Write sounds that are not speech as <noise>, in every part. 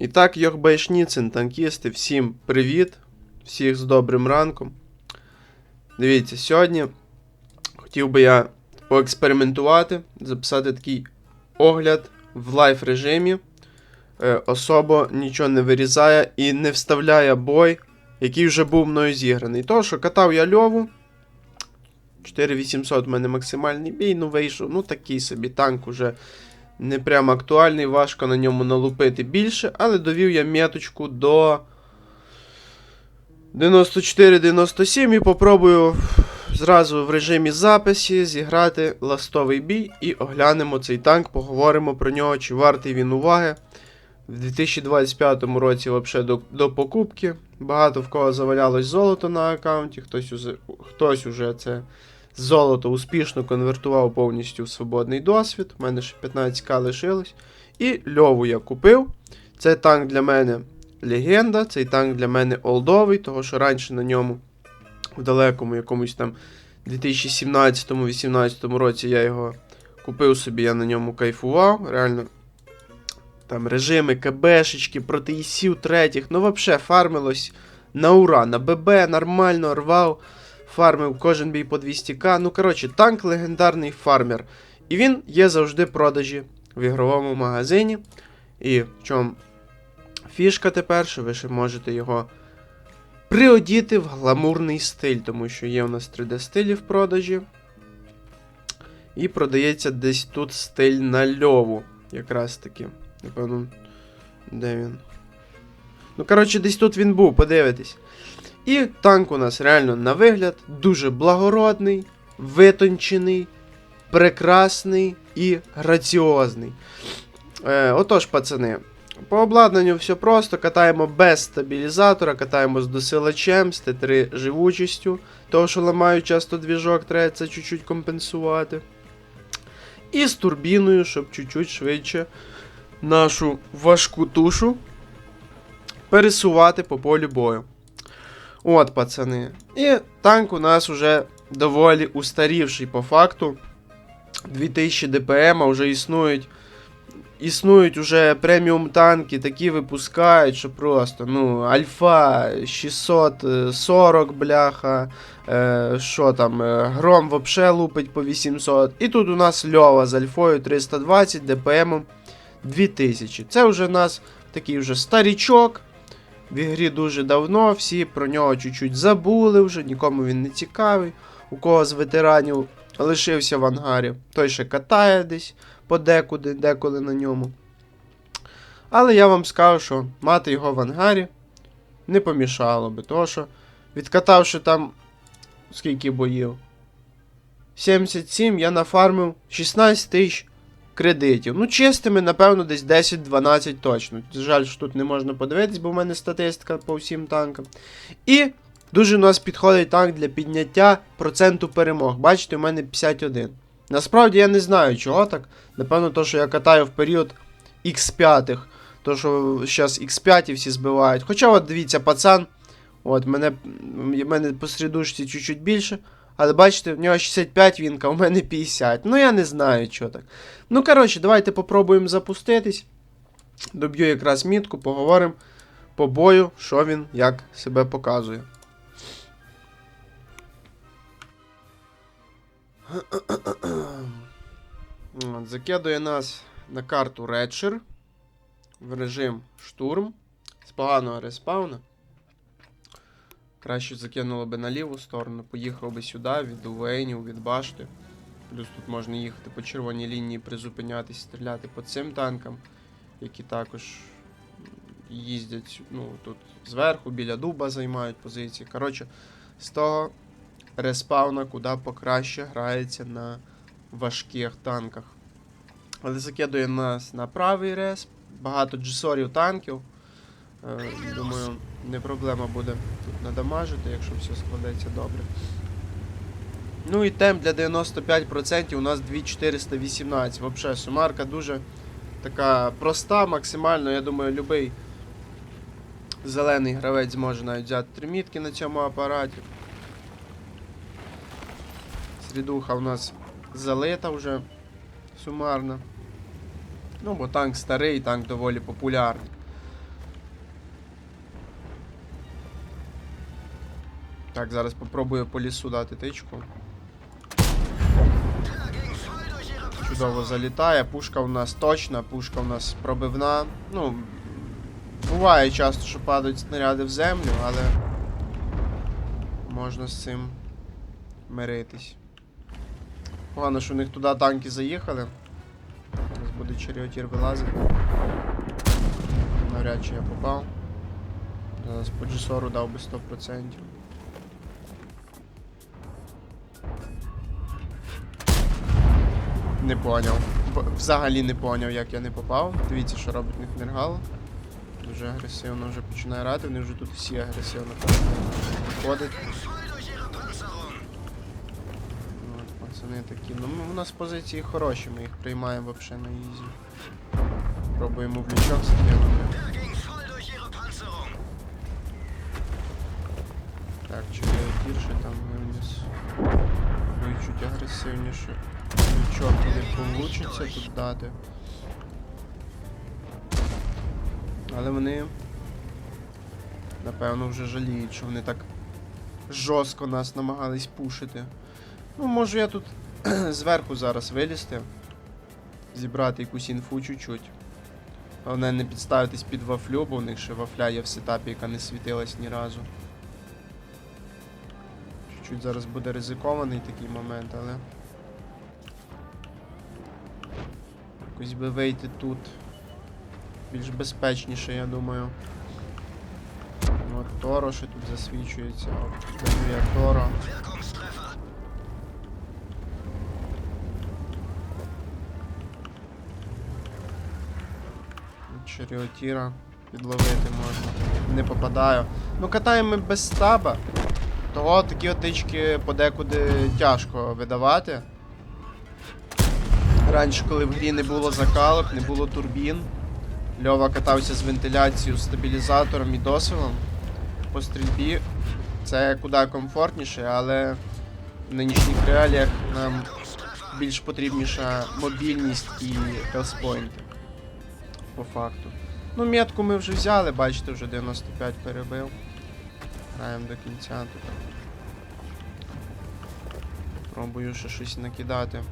І так, Йохбайшніцин, танкісти, всім привіт, всіх з добрим ранком. Дивіться, сьогодні хотів би я поекспериментувати, записати такий огляд в лайф режимі. Е, особо нічого не вирізає і не вставляє бой, який вже був мною зіграний. То, що катав я льову. 4800 в мене максимальний бій, ну вийшов. Ну такий собі танк уже не прям актуальний, важко на ньому налупити більше, але довів я меточку до 94-97 і попробую зразу в режимі записі зіграти ластовий бій і оглянемо цей танк, поговоримо про нього, чи вартий він уваги. В 2025 році взагалі до, до покупки. Багато в кого завалялось золото на аккаунті, хтось, узе, хтось уже це золото успішно конвертував повністю в свободний досвід. У мене ще 15к лишилось. І льову я купив. Це танк для мене легенда, цей танк для мене олдовий, того що раніше на ньому в далекому якомусь там 2017-18 році я його купив собі, я на ньому кайфував. Реально. Там режими, КБшечки, проти ісів третіх. Ну, взагалі, фармилось на ура. На ББ нормально рвав. Фармив кожен бій по 200к. Ну, коротше, танк легендарний фармер. І він є завжди продажі в ігровому магазині. І в чому фішка тепер, що ви ще можете його приодіти в гламурний стиль, тому що є у нас 3D-стилі в продажі. І продається десь тут стиль на льову. Якраз таки. Напевно, де він? Ну, коротше, десь тут він був, подивитись. І танк у нас реально на вигляд дуже благородний, витончений, прекрасний і граціозний. Е, отож, пацани, по обладнанню все просто. Катаємо без стабілізатора, катаємо з досилачем, з Т3 живучістю. Того, що ламають часто двіжок, треба це чуть-чуть компенсувати. І з турбіною, щоб чуть-чуть швидше нашу важку тушу пересувати по полю бою. От, пацани. І танк у нас уже доволі устарівший по факту. 2000 ДПМ, а вже існують. Існують уже преміум танки, такі випускають, що просто, ну, Альфа 640, бляха. Е, там, е, Гром вообще лупить по 800. І тут у нас Льова з Альфою 320, ДПМом 2000. Це вже у нас такий вже старічок. В ігрі дуже давно, всі про нього чуть-чуть забули вже, нікому він не цікавий. У кого з ветеранів лишився в ангарі, той ще катає десь подекуди, деколи на ньому. Але я вам скажу, що мати його в ангарі не помішало би, тому що відкатавши там скільки боїв. 77 я нафармив 16 тисяч кредитів. Ну, чистими, напевно, десь 10-12 точно. Жаль, що тут не можна подивитись, бо в мене статистика по всім танкам. І дуже у нас підходить танк для підняття проценту перемог. Бачите, у мене 51. Насправді я не знаю, чого так. Напевно, то, що я катаю в період X5. То, що зараз X5 всі збивають. Хоча, от дивіться, пацан. От, мене, мене по срідушці чуть-чуть більше. Але бачите, в нього 65 вінка, у мене 50. Ну я не знаю, що так. Ну, коротше, давайте попробуємо запуститись. Доб'ю якраз мітку, поговоримо по бою, що він як себе показує. <clears throat> От, Закидує нас на карту Редшир в режим штурм з поганого респауна. Краще закинуло би на ліву сторону, поїхав би сюди, від Увейнів, від башти. Плюс тут можна їхати по червоній лінії, призупинятись, стріляти по цим танкам, які також їздять ну, тут зверху, біля дуба займають позиції. Коротше, з того респауна куди покраще грається на важких танках. Але закидує нас на правий респ, багато джесорів танків. Е, Думаю, не проблема буде тут надамажити, якщо все складеться добре. Ну і темп для 95% у нас 2418. Взагалі, сумарка дуже така проста, максимально, я думаю, любий зелений гравець зможе навіть взяти три мітки на цьому апараті. Слідуха у нас залита вже сумарно. Ну, бо танк старий, танк доволі популярний. Так, зараз попробую по лісу дати тичку. Чудово залітає. Пушка у нас точна, пушка у нас пробивна. Ну, буває часто, що падають снаряди в землю, але можна з цим миритись. Погано, що у них туди танки заїхали. Зараз буде черіотір вилазити. Навряд чи я попав. Зараз по G40 дав би 100%. Не поняв. Взагалі не поняв, як я не попав. Дивіться, що робить них Нергал. Дуже агресивно вже починає грати, вони вже тут всі агресивно ходять. От, пацани такі. Ну у нас позиції хороші, ми їх приймаємо взагалі на ізі. Пробуємо в лічок закинути. Так, є гірше там виніс. Ви чуть агресивніше. Лічок не получиться тут дати. Але вони. Напевно вже жаліють, що вони так жорстко нас намагались пушити. Ну, можу я тут <clears throat> зверху зараз вилізти. Зібрати якусь інфу чуть-чуть. Головне не підставитись під вафлю, бо в них ще вафля є в сетапі, яка не світилась ні разу. Чуть-чуть зараз буде ризикований такий момент, але. Якось би вийти тут. Більш безпечніше, я думаю. От Торо ще тут засвічується. От, я Торо. Черіотіра підловити можна. Не попадаю. Ну катаємо без стаба. Того такі отички подекуди тяжко видавати. Раніше, коли в грі не було закалок, не було турбін. Льова катався з вентиляцією, стабілізатором і досвілом. По стрільбі це куди комфортніше, але в нинішніх реаліях нам більш потрібніша мобільність і хелспойнти. По факту. Ну, метку ми вже взяли, бачите, вже 95 перебив. Граємо до кінця тут. Пробую ще щось накидати.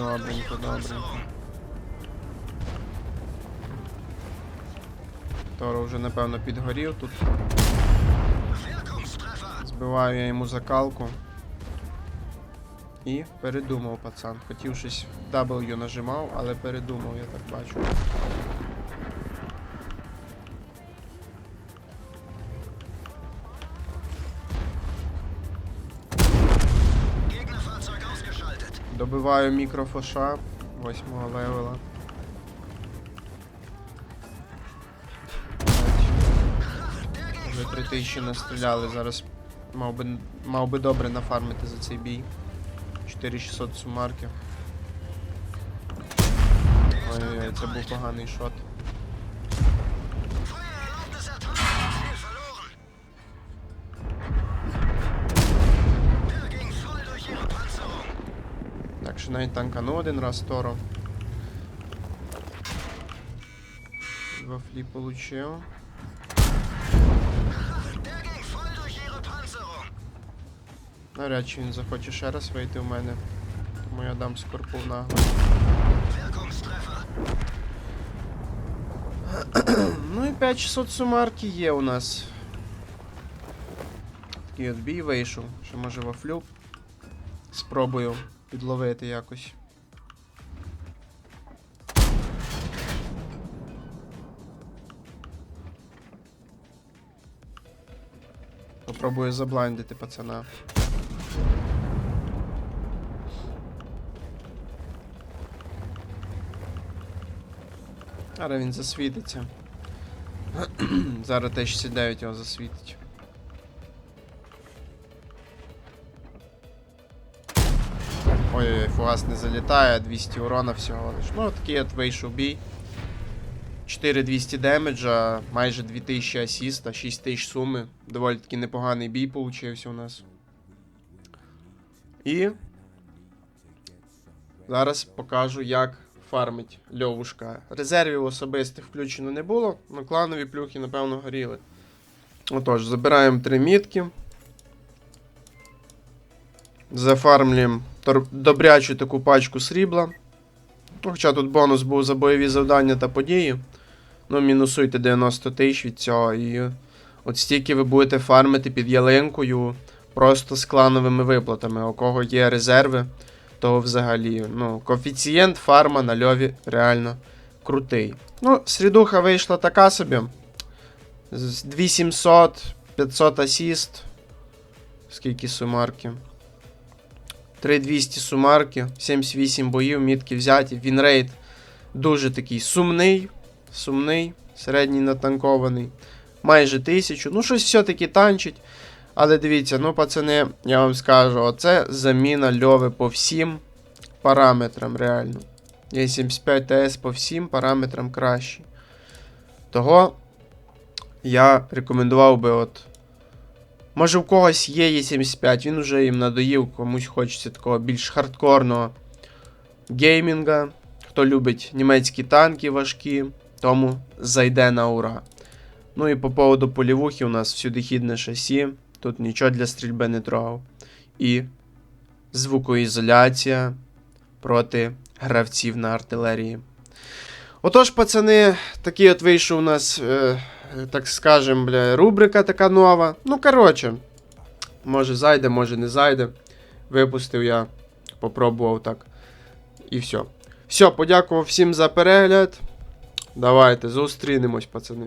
Добренько, добренько. Торо вже напевно підгорів тут. Збиваю я йому закалку. І передумав пацан. Хотів щось W нажимав, але передумав, я так бачу. Добиваю мікрофоша 8 левела. Вже 3000 настріляли, зараз мав би, мав би добре нафармити за цей бій. 4600 сумарки. Ой-ой-ой, це був поганий шот. Ще навіть танкану один раз Торо. Вафлі получив. Навряд чи він захоче ще раз вийти в мене. Тому я дам скорпу нагло. <clears throat> ну і 5600 сумарки є у нас. Такий от бій вийшов. Ще може вафлю. Спробую підловити якось. Попробую заблайндити пацана. Зараз він засвітиться. <clears throat> Зараз Т-69 його засвітить. Ой-ой-ой, фугас не залітає, 200 урона всього лиш. Ну, такий от вийшов бій. 4200 демеджа, майже 2000 асіста, 6000 суми. Доволі таки непоганий бій получився у нас. І зараз покажу, як фармить льовушка. Резервів особистих включено не було, але кланові плюхи, напевно, горіли. Отож, забираємо три мітки. Зафармлюємо добрячу таку пачку срібла. Хоча тут бонус був за бойові завдання та події. Ну, мінусуйте 90 тисяч від цього. І от стільки ви будете фармити під ялинкою просто з клановими виплатами. У кого є резерви, то взагалі. Ну, коефіцієнт фарма на льові реально крутий. Ну, срідуха вийшла така собі. З 2700, 500 асіст. Скільки сумарки? 3200 сумарки, 78 боїв, мітки взяті. Вінрейт дуже такий сумний. Сумний, середній натанкований. Майже 1000. Ну, щось все-таки танчить. Але дивіться, ну, пацани, я вам скажу, оце заміна льови по всім параметрам, реально. Є 75 ТС по всім параметрам кращий. Того я рекомендував би от. Може в когось є Е75, він вже їм надоїв, комусь хочеться такого більш хардкорного геймінга. Хто любить німецькі танки важкі, тому зайде на ура. Ну і по поводу полівухи у нас всюдихідне шасі. Тут нічого для стрільби не трогав. І звукоізоляція проти гравців на артилерії. Отож, пацани, такий от вийшов у нас, е, так скажем, бля, рубрика така нова. Ну, коротше, може зайде, може не зайде. Випустив я, попробував так. І все. Все, подякував всім за перегляд. Давайте, зустрінемось, пацани.